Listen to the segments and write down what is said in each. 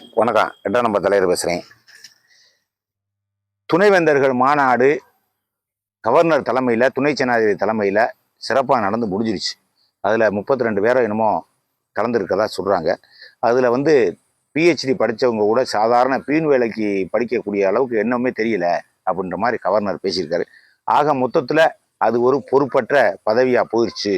வணக்கம். எட்டாம் நம்பர் தலைவர் பேசுகிறேன் துணைவேந்தர்கள் மாநாடு கவர்னர் தலைமையில் துணை ஜனாதிபதி தலைமையில் சிறப்பாக நடந்து முடிஞ்சிருச்சு. அதில் முப்பத்தி ரெண்டு பேரை என்னமோ கலந்துருக்கதா சொல்கிறாங்க அதில் வந்து பிஹெச்டி படித்தவங்க கூட சாதாரண பீன் வேலைக்கு படிக்கக்கூடிய அளவுக்கு என்னமே தெரியல அப்படின்ற மாதிரி கவர்னர் பேசியிருக்காரு. ஆக மொத்தத்தில் அது ஒரு பொறுப்பற்ற பதவியாக போயிடுச்சு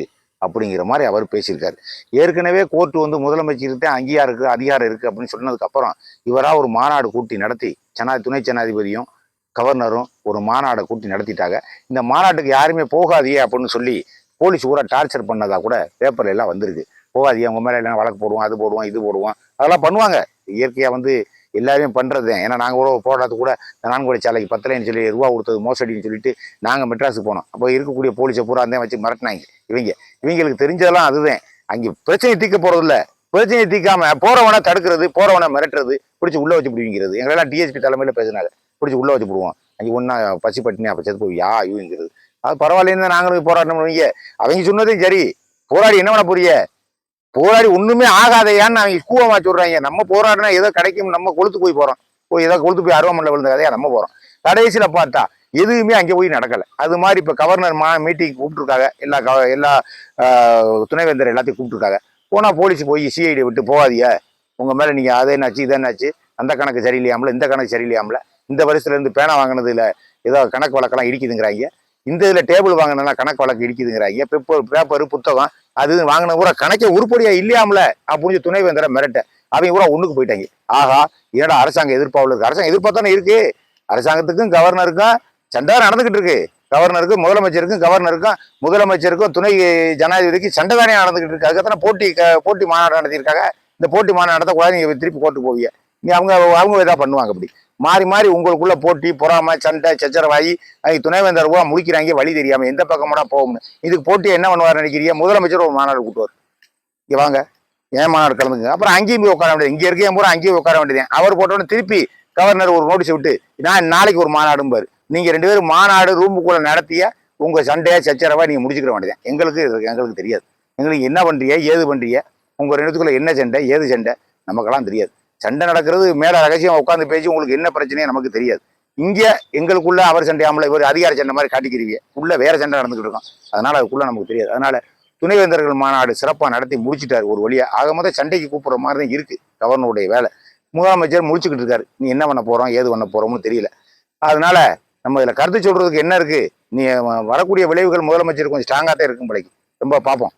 அப்படிங்கிற மாதிரி அவர் பேசியிருக்காரு. ஏற்கனவே கோர்ட்டு வந்து முதலமைச்சருக்கு தான் அங்கீகாரம் இருக்குது அதிகாரம் இருக்குது அப்படின்னு சொன்னதுக்கப்புறம் இவராக ஒரு மாநாடு கூட்டி நடத்தி ஜனா துணை ஜனாதிபதியும் கவர்னரும் ஒரு மாநாடை கூட்டி நடத்திட்டாங்க. இந்த மாநாட்டுக்கு யாருமே போகாதியே அப்படின்னு சொல்லி போலீஸ் ஊரா டார்ச்சர் பண்ணதாக கூட பேப்பர்ல எல்லாம் வந்திருக்கு. போகாதீங்க உங்கள் மேலே எல்லாம் வழக்கு போடுவோம் அது போடுவோம் இது போடுவோம். அதெல்லாம் பண்ணுவாங்க. இயற்கையாக வந்து எல்லாருமே பண்ணுறது தான். ஏன்னா நாங்கள் கூட போராட்டத்து கூட இந்த சாலைக்கு பத்தலைன்னு சொல்லி ரூபா கொடுத்தது மோசடின்னு சொல்லிட்டு நாங்கள் மெட்ராஸுக்கு போனோம். அப்போ இருக்கக்கூடிய போலீஸை பூரா அந்த வச்சு மிரட்டினாங்க. இவங்க இவங்களுக்கு தெரிஞ்சதெல்லாம் அதுதான். அங்கே பிரச்சனை தீர்க்க போறதில்ல. பிரச்சனையை தீர்க்காம போறவனை தடுக்கிறது போறவனை மிரட்டுறது பிடிச்சி உள்ள வச்சு பிடிவிங்கிறது எங்களெல்லாம் டிஎஸ்பி தலைமையில் பேசினாங்க. பிடிச்சி உள்ள வச்சு விடுவோம் அங்கே ஒன்றா பசி பட்டினி அப்போ செத்து போய் யா இவங்கிறது அது பரவாயில்லைன்னு தான் நாங்களும் போராட்டம் பண்ணுவீங்க அவங்க சொன்னதும் சரி. போராடி என்ன பண்ண புரிய போராடி ஒண்ணுமே ஆகாதையான்னு அவங்க கூவமா சொல்றாங்க. நம்ம போராடினா ஏதோ கிடைக்கும் நம்ம கொளுத்து போய் போறோம். போய் ஏதோ கொளுத்து போய் அருவாமல்ல விழுந்த கதையா நம்ம போறோம். கடைசியில பார்த்தா எதுவுமே அங்கே போய் நடக்கலை. அது மாதிரி இப்போ கவர்னர் மா மீட்டிங் கூப்பிட்டுருக்காங்க. எல்லா க எல்லா துணைவேந்தர் எல்லாத்தையும் கூப்பிட்டுருக்காங்க. போனால் போலீஸ் போய் சிஐடி விட்டு போகாதீங்க. உங்கள் மேலே நீங்கள் அதை என்னாச்சு இது என்னாச்சு அந்த கணக்கு சரியில்லையாமல இந்த கணக்கு சரியில்லையாமல இந்த வருஷத்துலேருந்து பேனா வாங்கினதில் ஏதோ கணக்கு வழக்கெல்லாம் இடிக்குதுங்கிறாங்க. இந்த இதில் டேபிள் வாங்கினா கணக்கு வழக்கு இடிக்குதுங்கிறாங்க. பேப்பர் பேப்பர் புத்தகம் அது வாங்கின பூரா கணக்கே உருப்படியா இல்லையாமல? அப்படின்னு துணைவேந்தரை மிரட்ட அவங்க பூரா ஒண்ணுக்கு போயிட்டாங்க. ஆஹா என்னடா அரசாங்க எதிர்ப்பாவில் இருக்கு? அரசாங்கம் எதிர்ப்பாத்தானே இருக்கு? அரசாங்கத்துக்கும் கவர்னருக்கும் சண்டை நடந்துகிட்டு இருக்கு. கவர்னருக்கும் முதலமைச்சருக்கும் கவர்னருக்கும் முதலமைச்சருக்கும் துணை ஜனாதிபதிக்கு சண்டை தானே நடந்துகிட்டு இருக்கு. அதுக்கப்புறம் போட்டி போட்டி மாநாடு நடத்தியிருக்காங்க. இந்த போட்டி மாநாடு நடத்தக்கூடாது நீங்க திருப்பி கோர்ட்டுக்கு போவீங்க. அவங்க அவங்க இதாக பண்ணுவாங்க அப்படி. மாறி மாறி உங்களுக்குள்ள போட்டி பொறாமை சண்டை சச்சரவாயி அவங்க துணைவேந்தர் கூட முடிக்கிறாங்க வழி தெரியாமல் எந்த பக்கமாடா போகணும் இதுக்கு போட்டி என்ன பண்ணுவார் நினைக்கிறீங்க? முதலமைச்சர் ஒரு மாநாடு கூட்டுவார். இங்க வாங்க. ஏன் மாநாடு கலந்துங்க அப்புறம் அங்கேயும் போய் உட்கார வேண்டியது. இங்கே இருக்க பூரா அங்கேயும் உட்கார வேண்டியது. அவர் போட்டோன்னு திருப்பி கவர்னர் ஒரு நோட்டீஸ் விட்டு நான் நாளைக்கு ஒரு மாநாடும்பாரு. நீங்க ரெண்டு பேரும் மாநாடு ரூமுக்குள்ள நடத்திய உங்க சண்டையாக சச்சரவா நீங்க முடிச்சுக்கிற வேண்டியது எங்களுக்கு எங்களுக்கு தெரியாது. எங்களுக்கு என்ன பண்ணுறிய ஏது பண்ணுறிய உங்க ரெண்டுத்துக்குள்ளே என்ன சண்டை? ஏது சண்டை? நமக்கெல்லாம் தெரியாது. சண்டை நடக்கிறது மேல ரகசியம் உட்காந்து பேசி உங்களுக்கு என்ன பிரச்சனையோ நமக்கு தெரியாது. இங்கே எங்களுக்குள்ள அவர் சண்டையாமல இவர் அதிகார சண்டை மாதிரி காட்டிக்கிறீங்க. உள்ள வேற சண்டை நடந்துகிட்டு இருக்கோம். அதனால அதுக்குள்ள நமக்கு தெரியாது. அதனால துணைவேந்தர்கள் மாநாடு சிறப்பாக நடத்தி முடிச்சிட்டாரு ஒரு வழியா. ஆக மொத்தம் சண்டைக்கு கூப்பிடுற மாதிரி தான் இருக்கு கவர்னருடைய வேலை. முதலமைச்சர் முடிச்சுக்கிட்டு இருக்காரு. நீ என்ன பண்ண போறோம் ஏது பண்ண போறோம்னு தெரியல. அதனால நம்ம இதில் கருத்து சொல்றதுக்கு என்ன இருக்கு? நீ வரக்கூடிய விளைவுகள் முதலமைச்சர் கொஞ்சம் ஸ்ட்ராங்காக தான் இருக்கும் பிள்ளைக்கு ரொம்ப பார்ப்போம்.